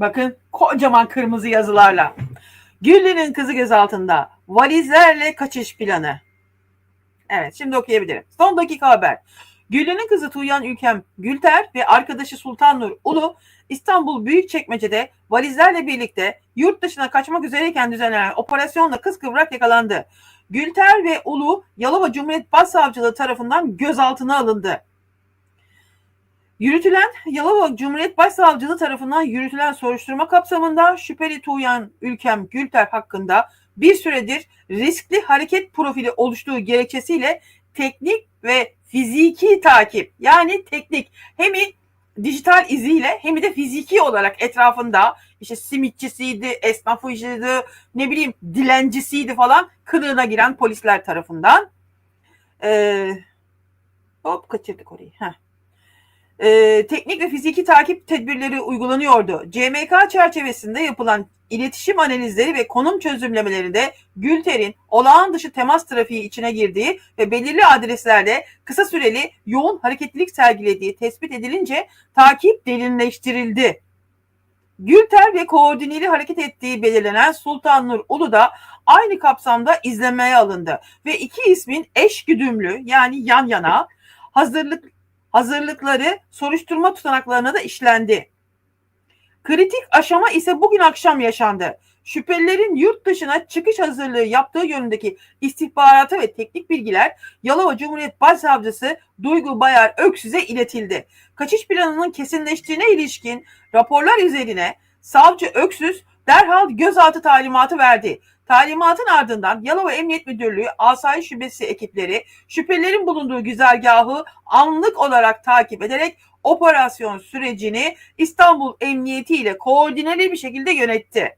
Bakın kocaman kırmızı yazılarla. Güllü'nün kızı gözaltında. Valizlerle kaçış planı. Evet şimdi okuyabilirim. Son dakika haber. Güllü'nün kızı Tuğyan Ülkem Gülter ve arkadaşı Sultan Nur Ulu İstanbul Büyükçekmece'de valizlerle birlikte yurt dışına kaçmak üzereyken düzenlenen operasyonla kız kıvrak yakalandı. Gülter ve Ulu Yalova Cumhuriyet Başsavcılığı tarafından gözaltına alındı. Yürütülen Yalova Cumhuriyet Başsavcılığı tarafından yürütülen soruşturma kapsamında şüpheli Tuğyan Ülkem Gülter hakkında bir süredir riskli hareket profili oluştuğu gerekçesiyle teknik ve fiziki takip yani teknik hem dijital iziyle hem de fiziki olarak etrafında işte simitçisiydi, esnafıydı, ne bileyim dilencisiydi falan kılığına giren polisler tarafından ee, hop kaçırdık orayı. Heh e, teknik ve fiziki takip tedbirleri uygulanıyordu. CMK çerçevesinde yapılan iletişim analizleri ve konum çözümlemelerinde Gülter'in olağan dışı temas trafiği içine girdiği ve belirli adreslerde kısa süreli yoğun hareketlilik sergilediği tespit edilince takip derinleştirildi. Gülter ve koordineli hareket ettiği belirlenen Sultan Nur Ulu da aynı kapsamda izlemeye alındı ve iki ismin eş güdümlü yani yan yana hazırlık hazırlıkları soruşturma tutanaklarına da işlendi. Kritik aşama ise bugün akşam yaşandı. Şüphelilerin yurt dışına çıkış hazırlığı yaptığı yönündeki istihbaratı ve teknik bilgiler Yalova Cumhuriyet Başsavcısı Duygu Bayar Öksüz'e iletildi. Kaçış planının kesinleştiğine ilişkin raporlar üzerine savcı Öksüz derhal gözaltı talimatı verdi. Talimatın ardından Yalova Emniyet Müdürlüğü Asayiş Şubesi ekipleri şüphelilerin bulunduğu güzergahı anlık olarak takip ederek operasyon sürecini İstanbul Emniyeti ile koordineli bir şekilde yönetti.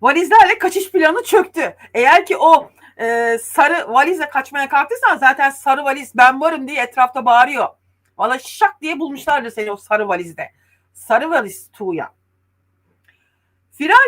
Valizlerle kaçış planı çöktü. Eğer ki o e, sarı valizle kaçmaya kalktıysan zaten sarı valiz ben varım diye etrafta bağırıyor. Valla şak diye bulmuşlardı seni o sarı valizde. Sarı valiz Tuğya. Firar